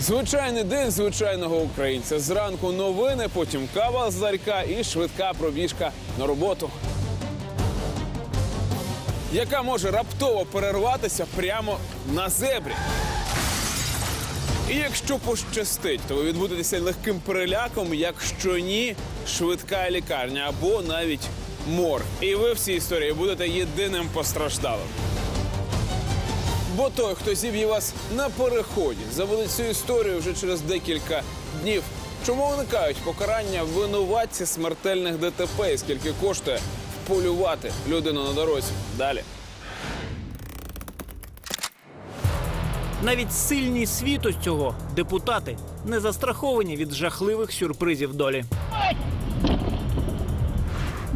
Звичайний день звичайного українця. Зранку новини, потім кава з ларька і швидка пробіжка на роботу. Яка може раптово перерватися прямо на зебрі. І якщо пощастить, то ви відбудетеся легким переляком, якщо ні, швидка лікарня або навіть мор. І ви в цій історії будете єдиним постраждалим. Бо той, хто зіб'є вас на переході, заводить цю історію вже через декілька днів. Чому уникають покарання винуватці смертельних ДТП і скільки коштує вполювати людину на дорозі? Далі. Навіть сильні світу з цього депутати не застраховані від жахливих сюрпризів долі.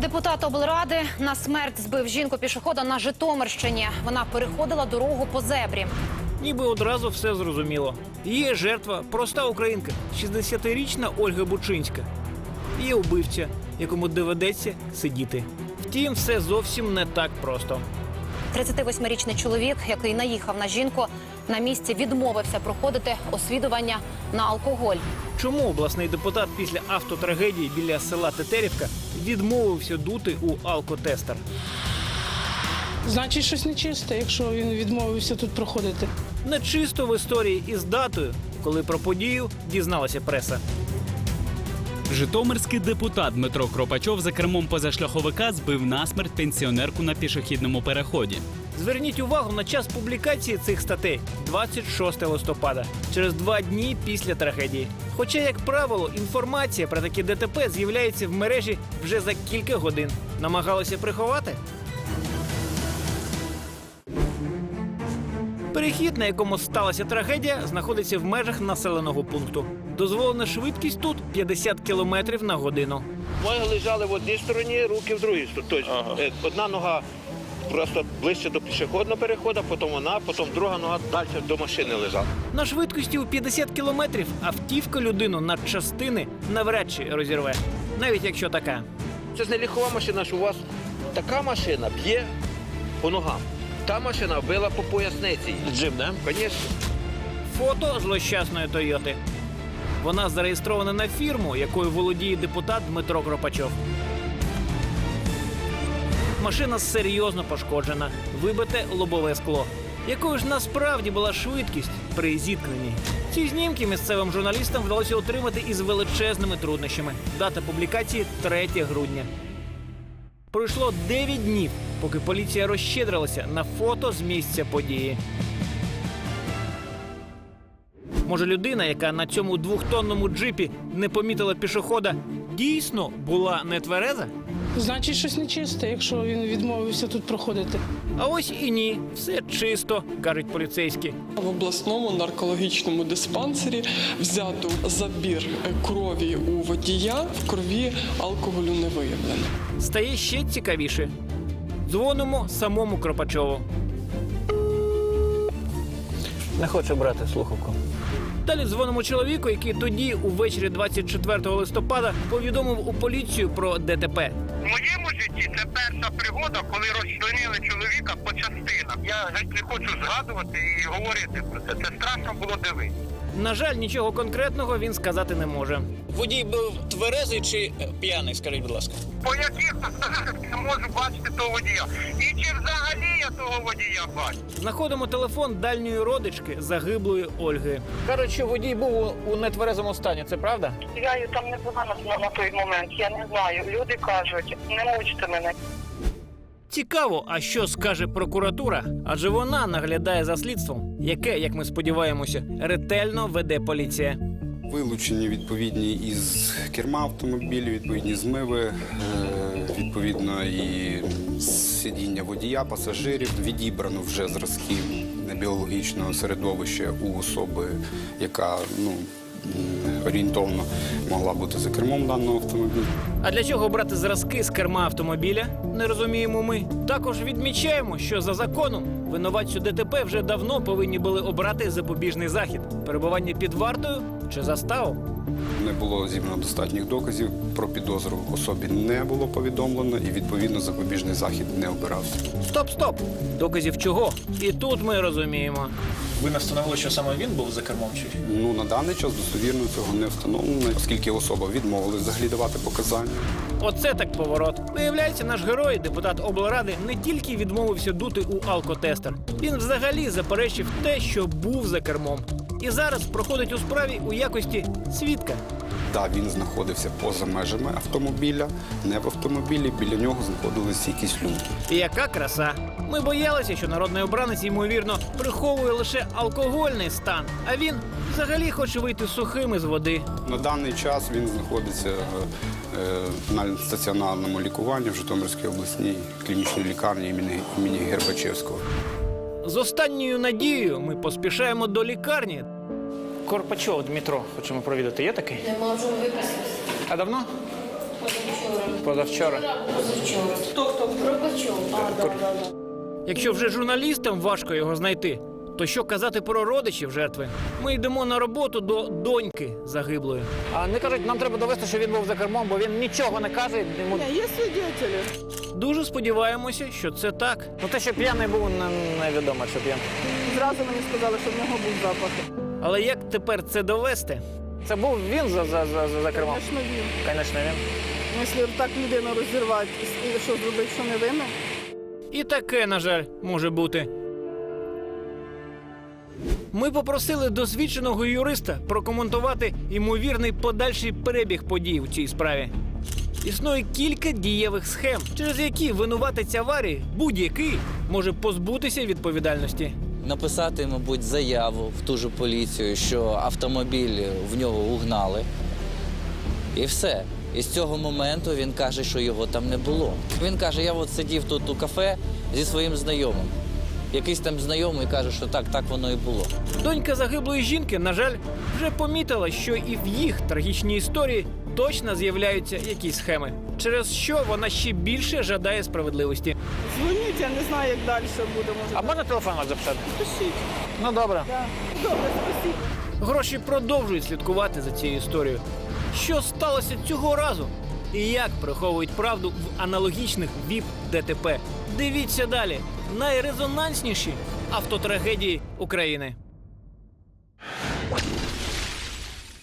Депутат облради на смерть збив жінку пішохода на Житомирщині. Вона переходила дорогу по зебрі. Ніби одразу все зрозуміло. Є жертва, проста українка, 60-річна Ольга Бучинська. Є убивця, якому доведеться сидіти. Втім, все зовсім не так просто. 38-річний чоловік, який наїхав на жінку, на місці відмовився проходити освідування на алкоголь. Чому обласний депутат після автотрагедії біля села Тетерівка відмовився дути у алкотестер? Значить, щось нечисте, якщо він відмовився тут проходити. Не чисто в історії із датою, коли про подію дізналася преса. Житомирський депутат Дмитро Кропачов за кермом позашляховика збив насмерть пенсіонерку на пішохідному переході. Зверніть увагу на час публікації цих статей 26 листопада, через два дні після трагедії. Хоча, як правило, інформація про такі ДТП з'являється в мережі вже за кілька годин. Намагалися приховати? Перехід, на якому сталася трагедія, знаходиться в межах населеного пункту. Дозволена швидкість тут 50 км на годину. Ноги лежали в одній стороні, руки в другій стороні. Тобто е, одна нога просто ближче до пішохідного переходу, потім вона, потім друга нога далі до машини лежала. На швидкості у 50 кілометрів автівка людину на частини навряд чи розірве, навіть якщо така. Це ж не ліхова машина, що у вас така машина б'є по ногам. Та машина била по поясниці. Джим, да? Звісно. Фото злощасної Тойоти. Вона зареєстрована на фірму, якою володіє депутат Дмитро Кропачов. Машина серйозно пошкоджена, вибите лобове скло. Якою ж насправді була швидкість при зіткненні? Ці знімки місцевим журналістам вдалося отримати із величезними труднощами. Дата публікації 3 грудня. Пройшло 9 днів, поки поліція розщедрилася на фото з місця події. Може, людина, яка на цьому двохтонному джипі не помітила пішохода, дійсно була нетвереза? Значить, щось нечисте, якщо він відмовився тут проходити. А ось і ні, все чисто, кажуть поліцейські. В обласному наркологічному диспансері взято забір крові у водія. В крові алкоголю не виявлено. Стає ще цікавіше. Дзвонимо самому Кропачову. Не хоче брати слухавку. Далі дзвонимо чоловіку, який тоді, увечері 24 листопада, повідомив у поліцію про ДТП. В моєму житті це перша пригода, коли розчленили чоловіка по частинах. Я геть не хочу згадувати і говорити про це. Це страшно було дивитися. На жаль, нічого конкретного він сказати не може. Водій був тверезий чи п'яний, скажіть, будь ласка. По яких обставинах я можу бачити того водія? І чи взагалі я того водія бачу? Знаходимо телефон дальньої родички загиблої Ольги. Кажуть, що водій був у нетверезому стані, це правда? Я її там не була на, на той момент. Я не знаю. Люди кажуть, не мучте мене. Цікаво, а що скаже прокуратура? Адже вона наглядає за слідством, яке, як ми сподіваємося, ретельно веде поліція. Вилучені відповідні із керма автомобілів, відповідні змиви, е, відповідно і сидіння водія, пасажирів. Відібрано вже зразки біологічного середовища у особи, яка ну орієнтовно могла бути за кермом даного автомобіля. А для чого брати зразки з керма автомобіля? Не розуміємо ми. Також відмічаємо, що за законом винуватцю ДТП вже давно повинні були обрати запобіжний захід, перебування під вартою чи заставу. Не було зібрано достатніх доказів про підозру особі не було повідомлено, і відповідно запобіжний захід не обирався. Стоп, стоп! Доказів чого? І тут ми розуміємо. Ви не встановили, що саме він був за кермом чи Ну на даний час достовірно цього не встановлено, оскільки особа відмовилась взагалі давати показання. Оце так поворот. Виявляється, наш герой, депутат облради, не тільки відмовився дути у алкотестер, він взагалі заперечив те, що був за кермом. І зараз проходить у справі у якості свідка. Так, він знаходився поза межами автомобіля, не в автомобілі. Біля нього знаходилися якісь люди. І Яка краса! Ми боялися, що народний обранець ймовірно приховує лише алкогольний стан, а він взагалі хоче вийти сухим із води. На даний час він знаходиться е, е, на стаціонарному лікуванні в Житомирській обласній клінічній лікарні імені, імені Гербачевського. З останньою надією ми поспішаємо до лікарні. Корпачов Дмитро, хочемо провідати. Є такий? Нема вже виписався. А давно? Позавчора. Позавчора. Позавчора. Хто хто? Пробачов. А, да, да, да. Якщо вже журналістам важко його знайти, то що казати про родичів жертви? Ми йдемо на роботу до доньки загиблої. А не кажуть, нам треба довести, що він був за кермом, бо він нічого не каже. Йому... Є свідетелі. Дуже сподіваємося, що це так. Ну те, що п'яний був, не, невідомо, що п'яний. Зразу мені сказали, що в нього був запах. Але як тепер це довести? Це був він за, за, за, за кермом? Звісно, він. Звісно, він. Якщо так людину розірвати, і що зробити, що не винен? І таке, на жаль, може бути. Ми попросили досвідченого юриста прокоментувати ймовірний подальший перебіг подій у цій справі. Існує кілька дієвих схем, через які винуватець аварії будь-який може позбутися відповідальності. Написати, мабуть, заяву в ту ж поліцію, що автомобіль в нього угнали. І все. І з цього моменту він каже, що його там не було. Він каже: я от сидів тут у кафе зі своїм знайомим. Якийсь там знайомий каже, що так, так воно і було. Донька загиблої жінки, на жаль, вже помітила, що і в їх трагічній історії точно з'являються якісь схеми, через що вона ще більше жадає справедливості. Дзвоніть, я не знаю, як далі буде. Може. А можна телефон ваш записати? Пишіть. Ну добре. Да. Добре, спасибо. Гроші продовжують слідкувати за цією історією. Що сталося цього разу? І як приховують правду в аналогічних ВІП ДТП? Дивіться далі. Найрезонансніші автотрагедії України.